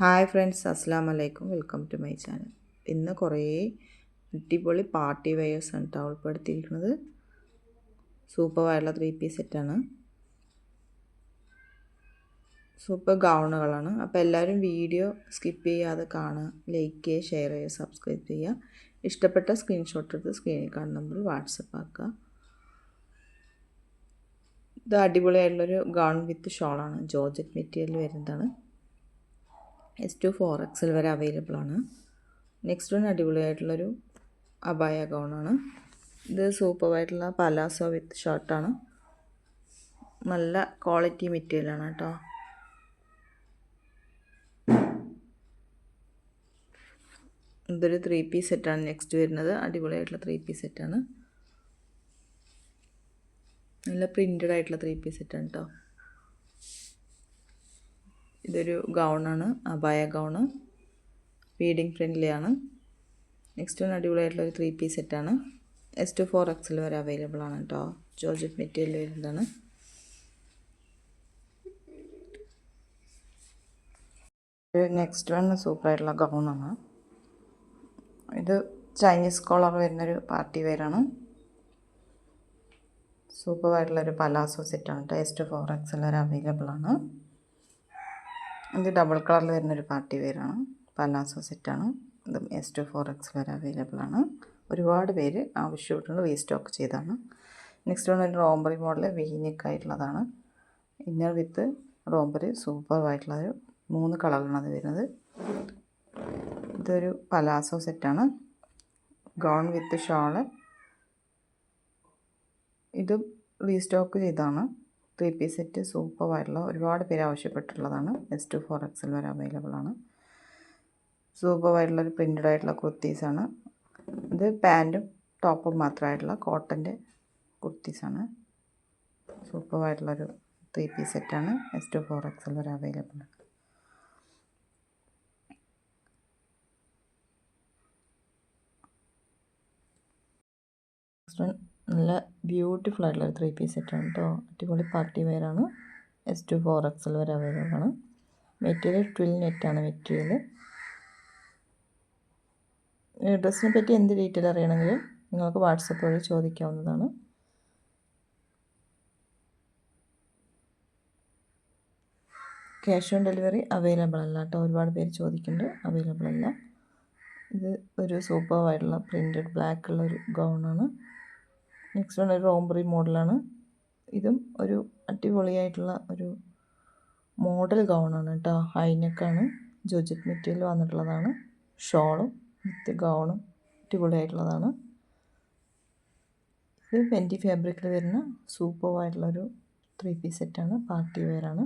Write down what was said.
Hi friends അസ്സാം വലൈക്കും welcome to my channel. ഇന്ന് കുറേ അടിപൊളി പാർട്ടി വെയേഴ്സ് കേട്ടോ ഉൾപ്പെടുത്തിയിരിക്കുന്നത്. സൂപ്പറായിട്ടുള്ള ത്രീ പീസ് സെറ്റാണ്. സൂപ്പർ ഗൗണുകളാണ്. അപ്പോൾ എല്ലാവരും വീഡിയോ സ്കിപ്പ് ചെയ്യാതെ കാണുക ലൈക്ക് ചെയ്യുക ഷെയർ ചെയ്യുക സബ്സ്ക്രൈബ് ചെയ്യുക. ഇഷ്ടപ്പെട്ട സ്ക്രീൻഷോട്ട് എടുത്ത് സ്ക്രീനിൽ കാണുന്ന നമ്പർ വാട്സപ്പ് ആക്കുക. ഇത് അടിപൊളിയായിട്ടുള്ളൊരു ഗൗൺ വിത്ത് ഷോളാണ്. ജോർജറ്റ് മെറ്റീരിയൽ വരുന്നതാണ്. എസ് ടു ഫോർ എക്സൽ വരെ അവൈലബിൾ ആണ്. നെക്സ്റ്റ് വൺ അടിപൊളിയായിട്ടുള്ളൊരു അബായ ഗൗണാണ് ഇത് സൂപ്പറായിട്ടുള്ള പലാസോ വിത്ത് ഷർട്ടാണ് നല്ല ക്വാളിറ്റി മെറ്റീരിയലാണ് കേട്ടോ. ഇതൊരു ത്രീ പീസ് സെറ്റാണ് നെക്സ്റ്റ് വരുന്നത്. അടിപൊളിയായിട്ടുള്ള ത്രീ പീസ് സെറ്റാണ് നല്ല പ്രിന്റഡ് ആയിട്ടുള്ള ത്രീ പീസ് സെറ്റാണ് കേട്ടോ ഇതൊരു ഗൗണാണ് അബായ ഗൗണ്. ഫീഡിങ് ഫ്രണ്ട്ലിയാണ് നെക്സ്റ്റ് വൺ അടിപൊളിയായിട്ടുള്ള ഒരു ത്രീ പീസ് സെറ്റാണ് എസ് ടു ഫോർ എക്സിൽ വരെ അവൈലബിൾ ആണ് കേട്ടോ ജോർജ് മെറ്റീരിയൽ വരുന്നതാണ്. നെക്സ്റ്റ് വൺ സൂപ്പറായിട്ടുള്ള ഗൗണാണ്. ഇത് ചൈനീസ് കോളർ വരുന്നൊരു പാർട്ടി വെയറാണ് സൂപ്പറായിട്ടുള്ളൊരു പലാസോ സെറ്റാണ് കേട്ടോ എസ് ടു ഫോർ എക്സിൽ വരെ അവൈലബിൾ ആണ്. ഇത് ഡബിൾ കളറിൽ വരുന്നൊരു പാർട്ടി വെയറാണ് പലാസോ സെറ്റാണ് ഇതും എസ് ടു ഫോർ എക്സ് വരെ അവൈലബിൾ ആണ്. ഒരുപാട് പേര് ആവശ്യപ്പെട്ടുണ്ട് വേ സ്റ്റോക്ക് ചെയ്താണ്. നെക്സ്റ്റ് വൺ ഒരു റോംബറി മോഡൽ വീനിക്കായിട്ടുള്ളതാണ് ഇന്നർ വിത്ത് റോംബറി സൂപ്പറായിട്ടുള്ള ഒരു മൂന്ന് കളറിലാണ് അത് വരുന്നത്. ഇതൊരു പലാസോ സെറ്റാണ് ഗൗൺ വിത്ത് ഷാൾ ഇതും റീസ്റ്റോക്ക് ചെയ്താണ്. ത്രീ പീസ് സെറ്റ് സൂപ്പറായിട്ടുള്ള ഒരുപാട് പേര് ആവശ്യപ്പെട്ടിട്ടുള്ളതാണ്. എസ് ടു ഫോർ എക്സൽ വരെ അവൈലബിൾ ആണ്. സൂപ്പറായിട്ടുള്ള ഒരു പ്രിന്റഡ് ആയിട്ടുള്ള കുർത്തീസാണ് ഇത് പാന്റും ടോപ്പും മാത്രമായിട്ടുള്ള കോട്ടന്റെ കുർത്തീസാണ് സൂപ്പറായിട്ടുള്ളൊരു ത്രീ പീസ് സെറ്റാണ് എസ് ടു ഫോർ എക്സൽ വരെ അവൈലബിൾ ആണ് നല്ല ബ്യൂട്ടിഫുൾ ആയിട്ടുള്ള ഒരു ത്രീ പീസ് സെറ്റാണ് കേട്ടോ അടിപൊളി പാർട്ടി വെയറാണ് എസ് ടു ഫോർ എക്സൽ വരെ അവൈലബിൾ ആണ്. മെറ്റീരിയൽ ട്വിൽ നെറ്റാണ് മെറ്റീരിയൽ ഡ്രസ്സിനെ പറ്റി എന്ത് ഡീറ്റെയിൽ അറിയണമെങ്കിലും നിങ്ങൾക്ക് വാട്സപ്പ് വഴി ചോദിക്കാവുന്നതാണ്. ക്യാഷ് ഓൺ ഡെലിവറി അവൈലബിൾ അല്ല കേട്ടോ ഒരുപാട് പേര് ചോദിക്കുന്നുണ്ട്. അവൈലബിൾ അല്ല. ഇത് ഒരു സൂപ്പറായിട്ടുള്ള പ്രിന്റഡ് ബ്ലാക്ക് ഉള്ള ഒരു ഗൗണാണ് നെക്സ്റ്റ് വൺ ഒരു റോംബറി മോഡലാണ്. ഇതും ഒരു അടിപൊളിയായിട്ടുള്ള ഒരു മോഡൽ ഗൗണാണ് കേട്ടോ. ഹൈനെക്കാണ് ജോജറ്റ് മെറ്റീരിയൽ വന്നിട്ടുള്ളതാണ്. ഷോളും വിത്ത് ഗൗണും അടിപൊളിയായിട്ടുള്ളതാണ്. ഇത് ഫെന്റി ഫാബ്രിക്കിൽ വരുന്ന സൂപ്പറായിട്ടുള്ളൊരു ത്രീ പീസ് സെറ്റാണ് പാർട്ടി വെയറാണ്